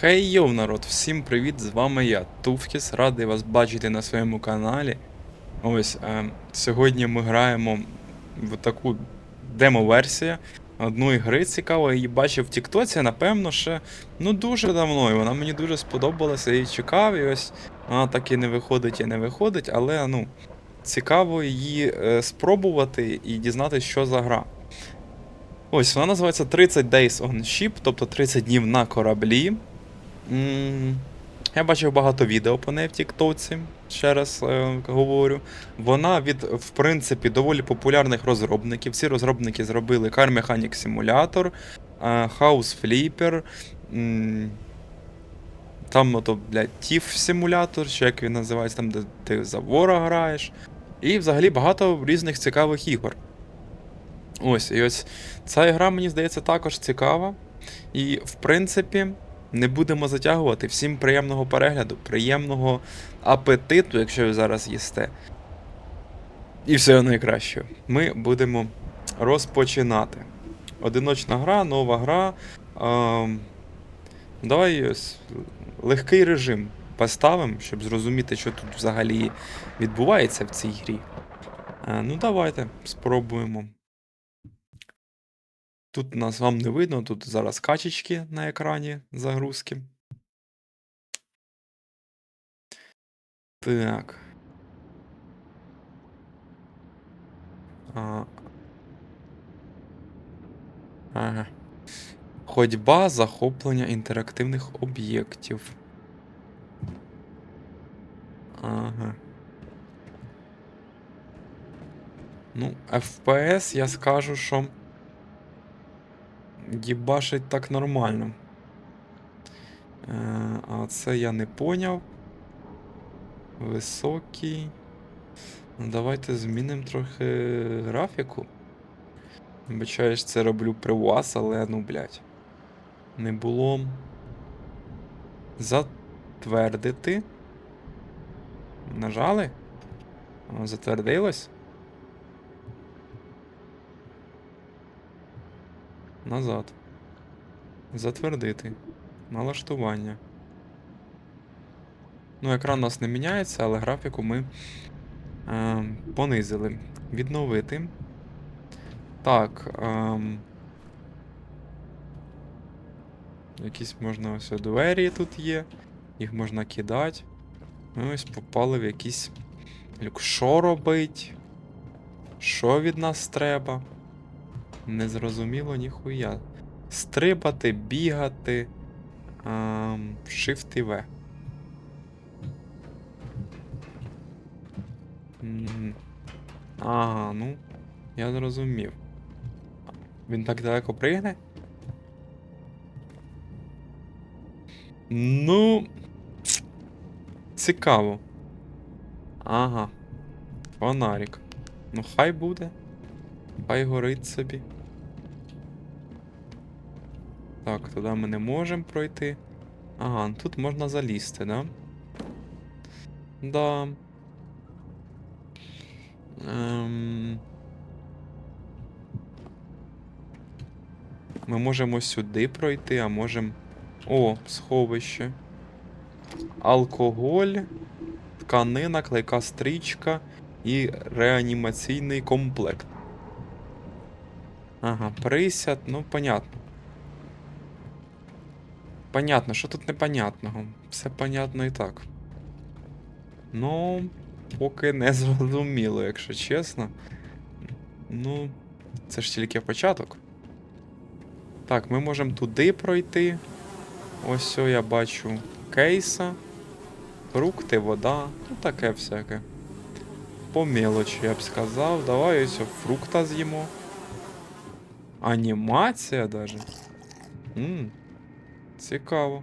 Хей йоу, народ, всім привіт! З вами я, Туфкіс, радий вас бачити на своєму каналі. Ось, е, сьогодні ми граємо в таку демо-версію одної гри цікавої. Її бачив в Тіктоці, напевно, ще ну дуже давно. І вона мені дуже сподобалася, я її чекав, і ось вона так і не виходить і не виходить, але ну, цікаво її е, спробувати і дізнатися, що за гра. Ось, вона називається 30 Days on Ship, тобто 30 днів на кораблі. Я бачив багато відео по неї в Тіктоці, ще раз е, говорю. Вона від, в принципі, доволі популярних розробників. Ці розробники зробили Car Mechanic Simulator, е, House Flipper, там, ото, блядь, TIFF Simulator, чи як він називається, там, де ти за вора граєш. І взагалі багато різних цікавих ігор. Ось, і ось ця гра, мені здається, також цікава. І, в принципі, не будемо затягувати. Всім приємного перегляду, приємного апетиту, якщо ви зараз їсте. І всього найкращого. Ми будемо розпочинати. Одиночна гра, нова гра. Ем, давай легкий режим поставимо, щоб зрозуміти, що тут взагалі відбувається в цій грі. Е, ну, давайте спробуємо. Тут нас вам не видно, тут зараз качечки на екрані загрузки. Так. А... Ага. Ходьба, захоплення інтерактивних об'єктів. Ага. Ну, FPS я скажу, що. Їбашить так нормально. Е, а це я не поняв. Високий. Ну, давайте змінимо трохи графіку. Вибачаюсь, це роблю при вас, але ну, блядь. Не було. Затвердити. Нажали? Затвердилось? Назад. Затвердити. Налаштування. Ну, екран у нас не міняється, але графіку ми е, понизили. Відновити. Так. Е, якісь можна ось двері тут є. Їх можна кидати. Ми ось попали в люк. Що робить? Що від нас треба? Незрозуміло ніхуя. Стрибати, бігати. Ем, Shift і V. Ага, ну. Я зрозумів. Він так далеко пригне? Ну. Цікаво. Ага. Фонарик. Ну, хай буде. Хай горить собі. Так, туди ми не можемо пройти. Ага, ну тут можна залізти, да? Да. Ем... Ми можемо сюди пройти, а можемо. О, сховище. Алкоголь, тканина, клейка стрічка і реанімаційний комплект. Ага, присяд, ну понятно. Понятно, що тут непонятного. Все понятно і так. Ну, поки не зрозуміло, якщо чесно. Ну, це ж тільки початок. Так, ми можемо туди пройти. Ось все я бачу кейса. Фрукти, вода, ну таке всяке. По мелочі, я б сказав. Давай ось фрукта з'їмо. Анімація даже. Ммм. Цікаво.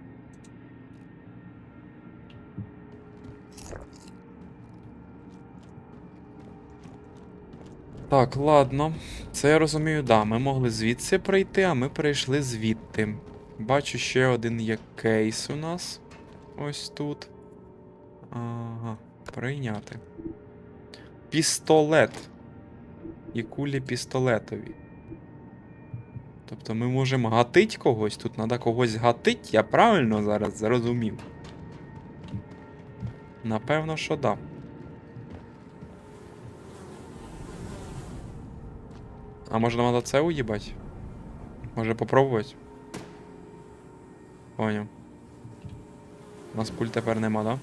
Так, ладно. Це я розумію, да, ми могли звідси прийти, а ми прийшли звідти. Бачу, ще один є кейс у нас. Ось тут. Ага, прийняти. Пістолет. І кулі пістолетові. Тобто ми можемо гатить когось, тут треба когось гатить, я правильно зараз зрозумів. Напевно, що да. А може нам треба це уїбать? Може попробувати? Поняв. У нас пуль тепер нема, да?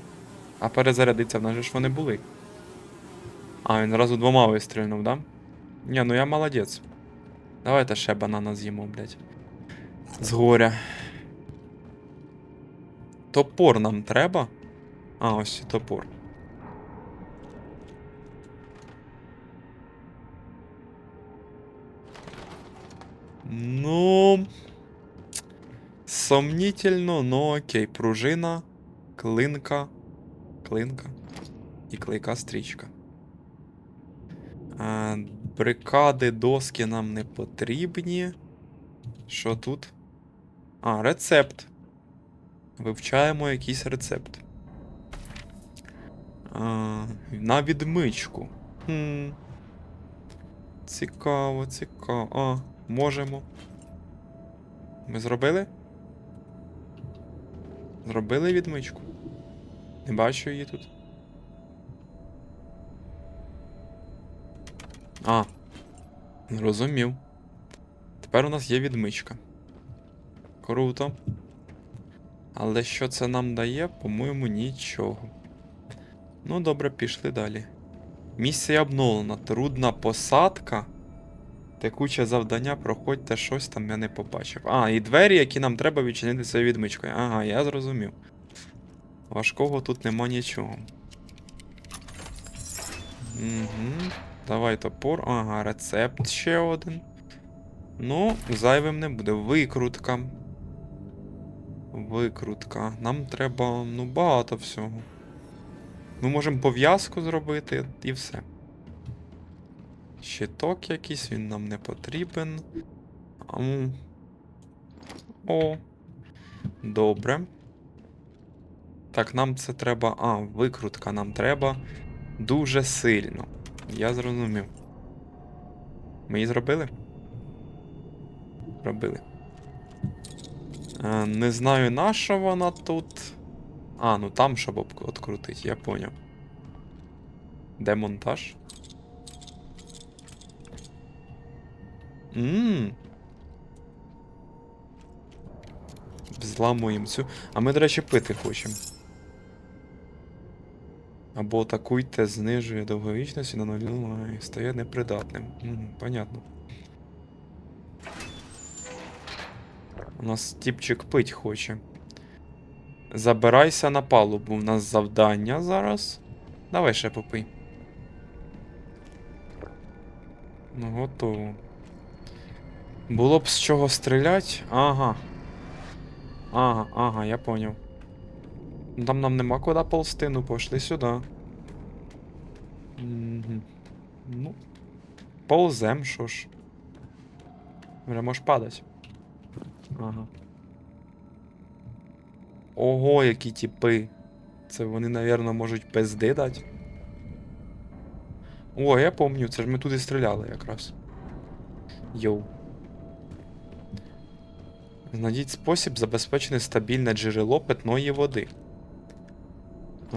А перезарядиться в нас же ж вони були. А, він разу двома вистрільнув, да? Ні, ну я молодець. Давайте ще банана з'їмо, блядь. З горя. Топор нам треба? А, ось і топор. Ну. Сомнительно, но окей. Пружина, клинка. Клинка. І клейка стрічка. А, брикади, доски нам не потрібні. Що тут? А, рецепт. Вивчаємо якийсь рецепт. А, на відмичку. Хм. Цікаво, цікаво. А, можемо. Ми зробили? Зробили відмичку? Не бачу її тут. А. Зрозумів. Тепер у нас є відмичка. Круто. Але що це нам дає? По-моєму, нічого. Ну, добре, пішли далі. Місія обновлена. Трудна посадка. Текуче завдання, проходьте щось там я не побачив. А, і двері, які нам треба відчинити цією відмичкою. Ага, я зрозумів. Важкого тут нема нічого. Угу. Давай топор. Ага, рецепт ще один. Ну, зайвим не буде. Викрутка. Викрутка. Нам треба, ну, багато всього. Ми можемо пов'язку зробити і все. Щиток якийсь, він нам не потрібен. Ам. О. Добре. Так, нам це треба. А, викрутка нам треба дуже сильно. Я зрозумів. Ми її зробили? Робили. Е, не знаю, на що вона тут. А, ну там, щоб об- я поняв. Де монтаж? Ммм. Зламуємо цю. А ми, до речі, пити хочемо. Або атакуйте, знижує довговічність і на лагає, стає непридатним. Мгм, понятно. У нас тіпчик пить хоче. Забирайся на палубу. У нас завдання зараз. Давай ще попий. Ну, готово. Було б з чого стрілять. Ага. Ага, ага, я поняв. Ну, Там нам нема куди ползти, ну пошли сюди. Мгм. Ну. Ползем, що ж. Вже можеш падать. Ага. Ого, які тіпи. Це вони, напевно, можуть пизди дати. О, я помню, це ж ми туди стріляли якраз. Йоу. Знайдіть спосіб забезпечити стабільне джерело питної води.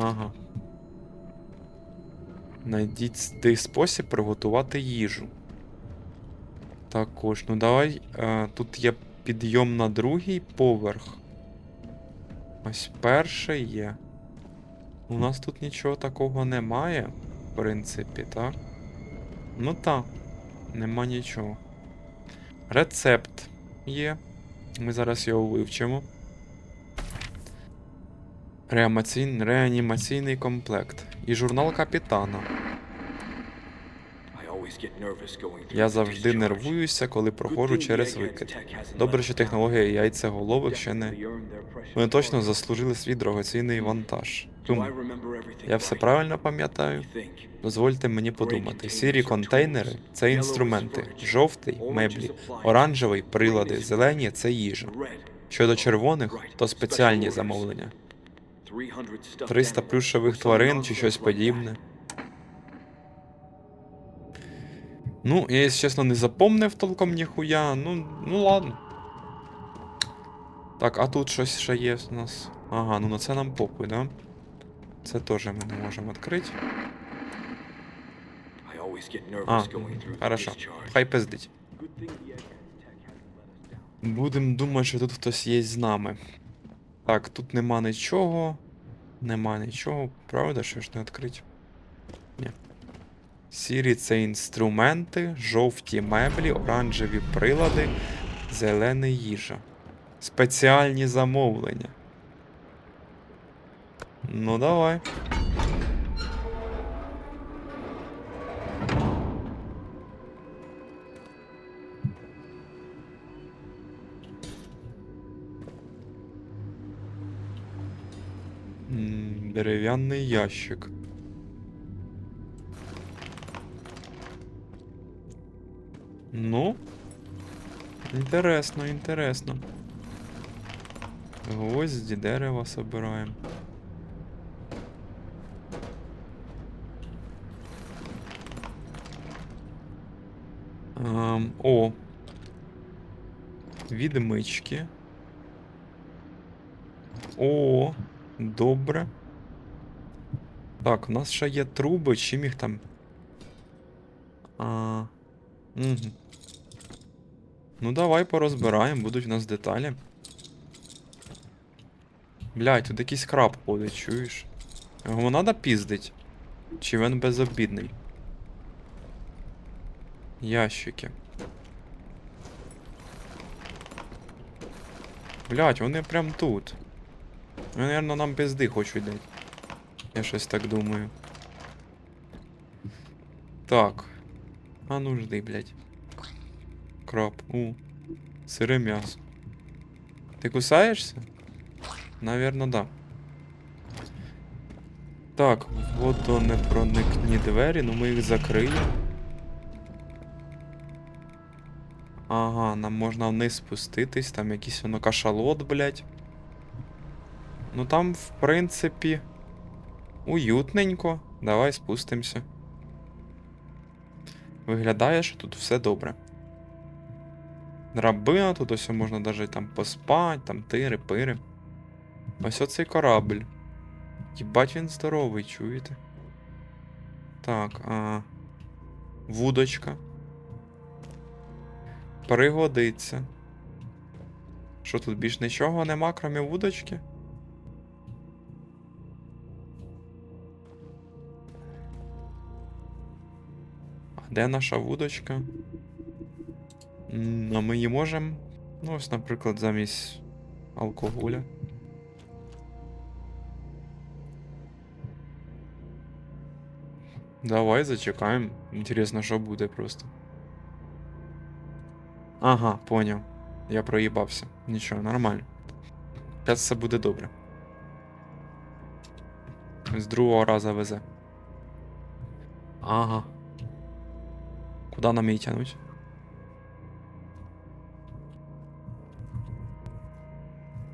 Ага. Найдіть ти спосіб приготувати їжу. Також, ну давай. Е, тут є підйом на другий поверх. Ось перший є. У нас тут нічого такого немає, в принципі, так? Ну так, нема нічого. Рецепт є. Ми зараз його вивчимо. Реанімаційний, реанімаційний комплект. І журнал капітана. Я завжди нервуюся, коли проходжу через викид. Добре, що технологія яйцеголових ще не. Вони точно заслужили свій дорогоцінний вантаж. Думаю, я все правильно пам'ятаю? Дозвольте мені подумати. Сірі контейнери це інструменти, жовтий меблі, оранжевий прилади, зелені це їжа. Щодо червоних, то спеціальні замовлення. 300 плюшевих тварин чи щось подібне. Ну, я, якщо чесно, не запомнив толком ніхуя. Ну, ну ладно. Так, а тут щось ще є у нас. Ага, ну на це нам похуй, да? Це теж ми не можемо відкрити. А, хорошо. Хай пиздить. Good thing the Edgar tech hasn't let us down. Будем думати, що тут хтось є з нами. Так, тут нема нічого. Нема нічого. Правда, що ж не відкрить? Ні. Сірі це інструменти, жовті меблі, оранжеві прилади, зелена їжа. Спеціальні замовлення. Ну, давай. Дерев'яний ящик. Ну. Інтересно, інтересно. Гвозді, дерева собираємо. Ем, о. Відмички. О, добре. Так, у нас ще є труби, чим їх там. А, угу. Ну, давай порозбираємо, будуть в нас деталі. Блядь, тут якийсь краб ходить, чуєш? Його надо піздить? Чи він безобідний? Ящики. Блядь, вони прям тут. Вони, наверное, нам пизди хочуть дати. Я щось так думаю. Так. А ну жди, блядь. Краб. У. Сире м'ясо. Ти кусаєшся? Наверно, да. Так, водонепроникні двері, ну ми їх закриємо. Ага, нам можна вниз спуститись, там якийсь воно кашалот, блядь. Ну там, в принципі, уютненько. Давай спустимося. Виглядає, що тут все добре. Драбина, тут ось можна навіть там поспати, там тири, пири. Ось оцей корабль. Їбать він здоровий, чуєте? Так, а. Вудочка. Пригодиться. Що тут більш нічого нема, крім вудочки? Де наша вудочка? А ми її можемо. Ну, ось, наприклад, замість алкоголя. Давай зачекаємо. Інтересно, що буде просто. Ага, поняв. Я проїбався. Нічого, нормально. Зараз все буде добре. З другого раза везе. Ага. Куда нам її тянуть?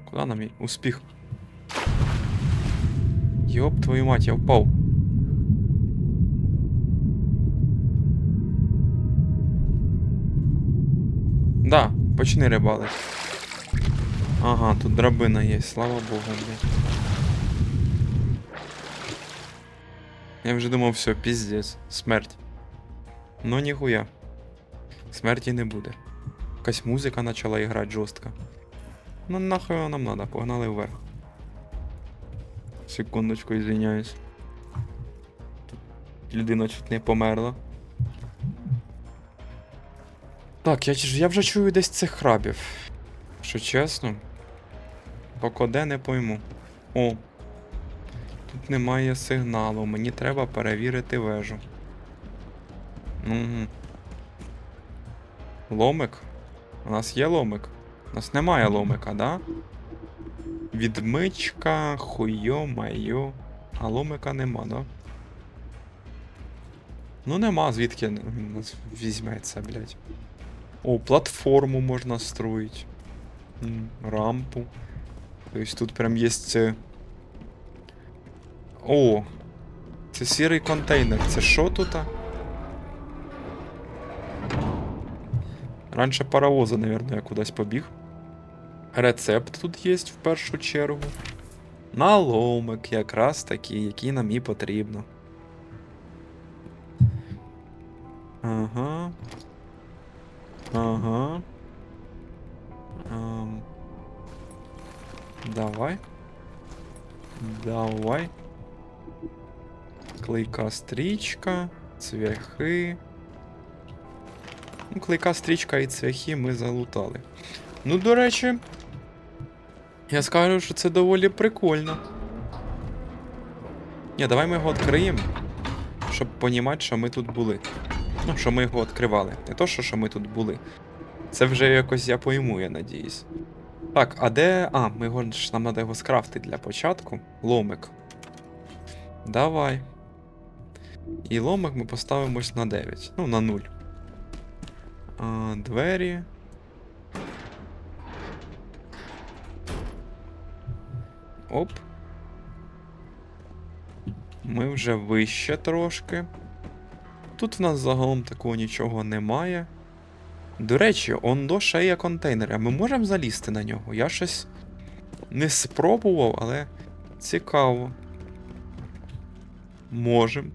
Куда нам її? Успіх. Йоп, твою мать, я впав. Да, почни рибалити. Ага, тут драбина є, слава богу, блядь. Я вже думав, все, піздець, смерть. Ну ніхуя. Смерті не буде. Якась музика почала іграти жорстко. Ну нахуй воно нам надо, погнали вверх. Секундочку, извиняюсь. Людина чуть не померла. Так, я, я вже чую десь цих крабів. Що чесно. Поки де не пойму. О. Тут немає сигналу. Мені треба перевірити вежу. Угу. Ломик? У нас є ломик? У нас немає ломика, да? Відмичка, хуйо, майо. А ломика нема, да? Ну нема, звідки нас візьметься, блядь. О, платформу можна строить. М, Рампу. Тобто тут прям є. О! Це сірий контейнер. Це що тут? Раніше паровоза, напевно, я кудись побіг. Рецепт тут є в першу чергу. Наломик, якраз такий, який нам і потрібно. Ага. Ага. Ам. Давай. Давай. Клейка стрічка, цвяхи. Ну, клейка стрічка і цвяхи ми залутали. Ну, до речі, я скажу, що це доволі прикольно. Ні, давай ми його відкриємо, щоб понімати, що ми тут були. Ну, що ми його відкривали. Не то, що, що ми тут були. Це вже якось я пойму, я надіюсь. Так, а де. А, ми його нам треба його скрафтити для початку. Ломик. Давай. І ломик ми поставимось на 9. Ну, на 0. А, двері. Оп. Ми вже вище трошки. Тут в нас загалом такого нічого немає. До речі, ондо ще є контейнери. А ми можемо залізти на нього? Я щось не спробував, але цікаво. Можем.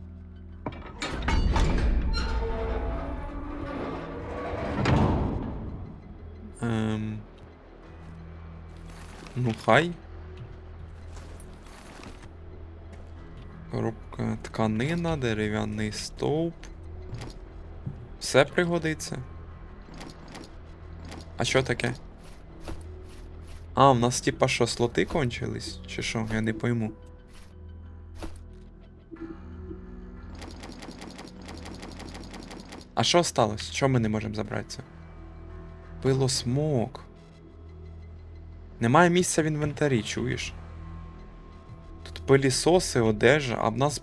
Ну, хай. Коробка тканина, дерев'яний стовп. Все пригодиться. А що таке? А, в нас типа що, слоти кончились? Чи що? Я не пойму. А що сталося? Що ми не можемо забратися? Пилосмок. Немає місця в інвентарі, чуєш? Тут пилісоси, одежа, а в нас.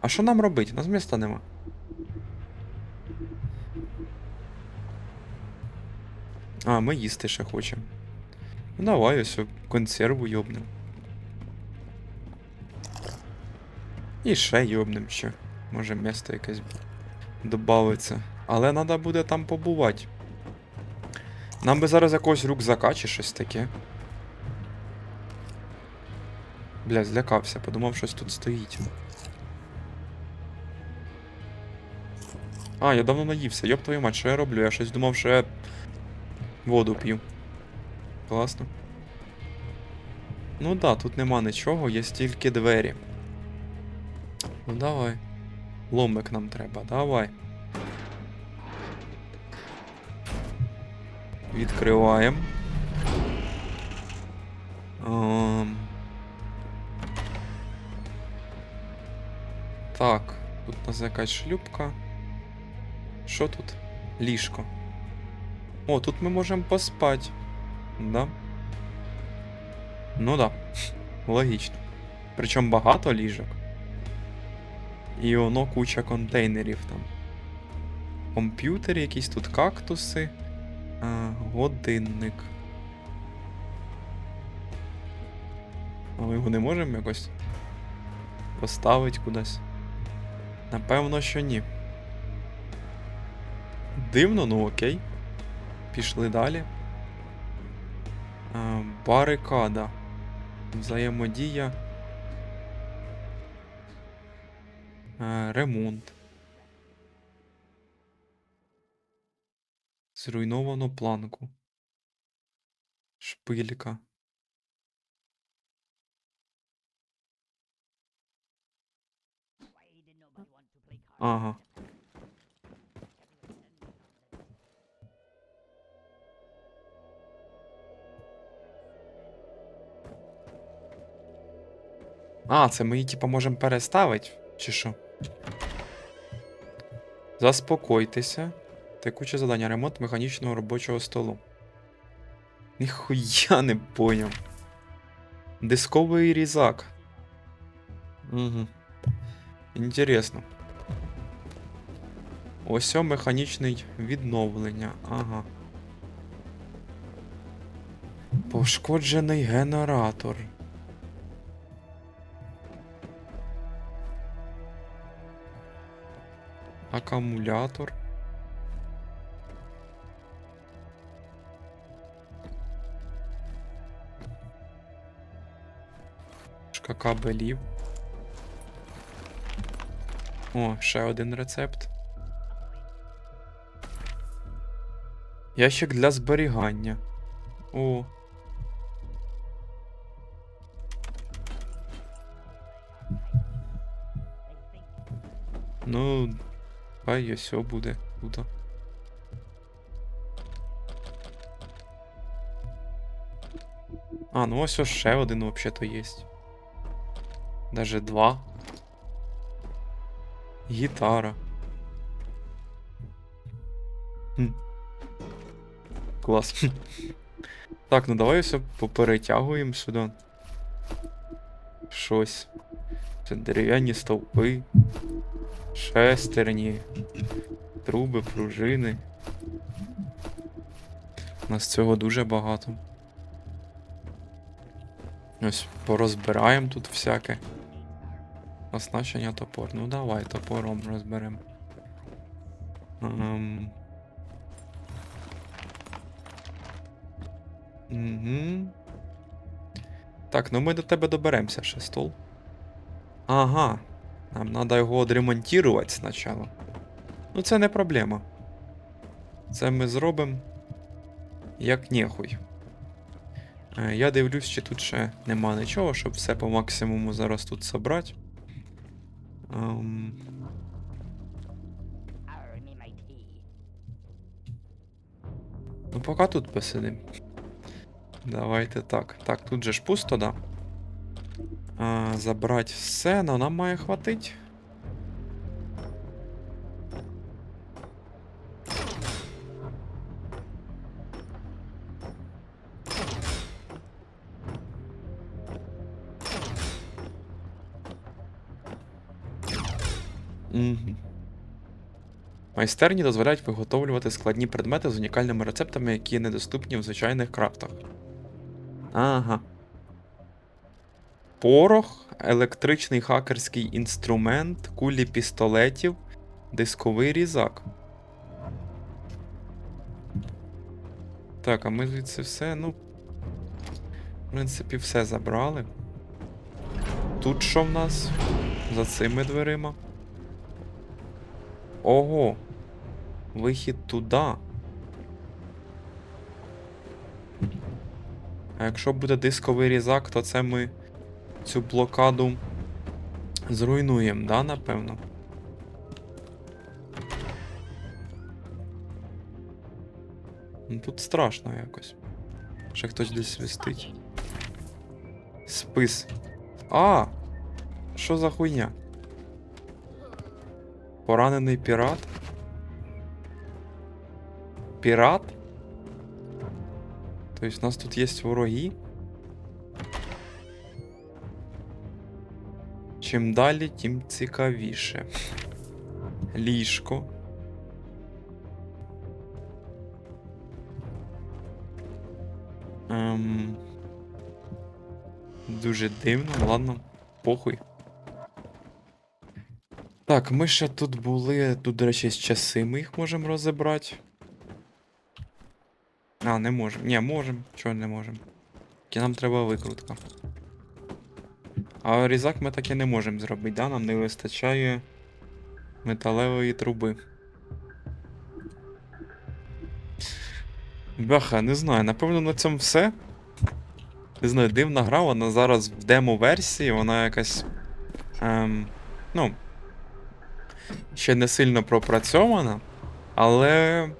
А що нам робити? У нас міста нема. А, ми їсти ще хочемо. Ну давай ось консерву йобнем. І ще йобнем ще. Може місто якесь добавиться. Але треба буде там побувати. Нам би зараз якогось рюкзака чи щось таке. Бля, злякався, подумав, щось тут стоїть. А, я давно наївся. Йоп твою мать, що я роблю? Я щось думав, що я воду п'ю. Класно. Ну да, тут нема нічого, є тільки двері. Ну давай. Ломик нам треба, давай. Відкриваємо. Ем. Так, тут у нас якась шлюпка. Що тут? Ліжко. О, тут ми можемо поспати. Да? Ну да. Логічно. Причому багато ліжок. І воно куча контейнерів там. Комп'ютер, якісь тут кактуси. А, годинник. А ми його не можемо якось поставити кудись? Напевно, що ні. Дивно, ну окей. Пішли далі. А, барикада. Взаємодія. А, ремонт. Зруйновано планку. Шпилька. Ага. А, це ми її, типа, можемо переставити, чи що? Заспокойтеся. Текуче завдання. Ремонт механічного робочого столу. Ніхуя не поняв. Дисковий різак. Угу. Інтересно. Ось механічний відновлення. Ага. Пошкоджений генератор. Акумулятор. Кабелів. О, ще один рецепт. Ящик для зберігання. О. Ну, хай все буде. Круто. А, ну ось ось ще один взагалі-то є. Даже два. Гітара. Хм. Клас. Так, ну давай все поперетягуємо сюди. Щось. Це дерев'яні стовпи. Шестерні. Труби, пружини. У нас цього дуже багато. Ось порозбираємо тут всяке. Оснащення топор. Ну давай топором розберемо. Ем... Угу. Так, ну ми до тебе доберемося ще стол. Ага. Нам треба його відремонтувати спочатку. Ну це не проблема. Це ми зробимо як нехуй. Е, Я дивлюсь, чи тут ще нема нічого, щоб все по максимуму зараз тут собрати. Ем, ну, поки тут посидим. Давайте так. Так, тут же ж пусто, да. А, забрати все, но нам має хватить. Майстерні дозволяють виготовлювати складні предмети з унікальними рецептами, які недоступні в звичайних крафтах. Ага. Порох, електричний хакерський інструмент, кулі пістолетів, дисковий різак. Так, а ми звідси все, ну. В принципі, все забрали. Тут що в нас? За цими дверима. Ого. Вихід туди. А якщо буде дисковий різак, то це ми цю блокаду зруйнуємо, да, напевно? Ну, Тут страшно якось. Ще хтось десь свистить. Спис. А! Що за хуйня? Поранений пірат? Пірат? Тобто у нас тут є вороги? Чим далі, тим цікавіше. Ліжко. Ем... Дуже дивно, ладно, похуй. Так, ми ще тут були. Тут, до речі, з часи ми їх можемо розібрати. А, не можемо. Ні, можемо. Чого не можемо? Тільки нам треба викрутка. А різак ми таки не можемо зробити, да? Нам не вистачає металевої труби. Бляха, не знаю, напевно на цьому все. Не знаю, дивна гра, вона зараз в демо-версії, вона якась. Ем, ну. Ще не сильно пропрацьована, але.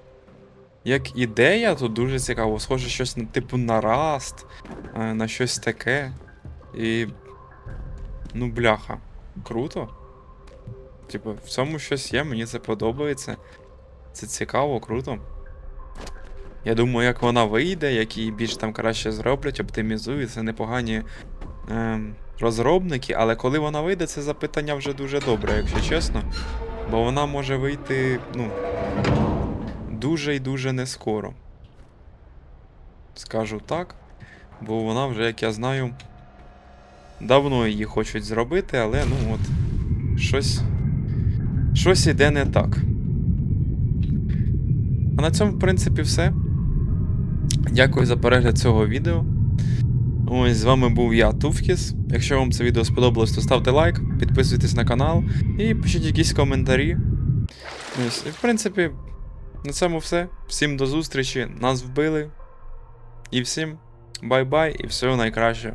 Як ідея, то дуже цікаво. Схоже, щось на типу на Rust, е, на щось таке. І. Ну, бляха. Круто. Типу, в цьому щось є, мені це подобається. Це цікаво, круто. Я думаю, як вона вийде, як її більш там краще зроблять, оптимізують, це непогані ем, розробники, але коли вона вийде, це запитання вже дуже добре, якщо чесно. Бо вона може вийти, ну. Дуже і дуже не скоро. Скажу так. Бо вона вже, як я знаю, давно її хочуть зробити, але ну от. Щось. Щось іде не так. А на цьому, в принципі, все. Дякую за перегляд цього відео. Ось з вами був я, Туфкіс. Якщо вам це відео сподобалось, то ставте лайк, підписуйтесь на канал і пишіть якісь коментарі. Ось, і в принципі, на цьому все. Всім до зустрічі. Нас вбили. І всім бай-бай і всього найкращого.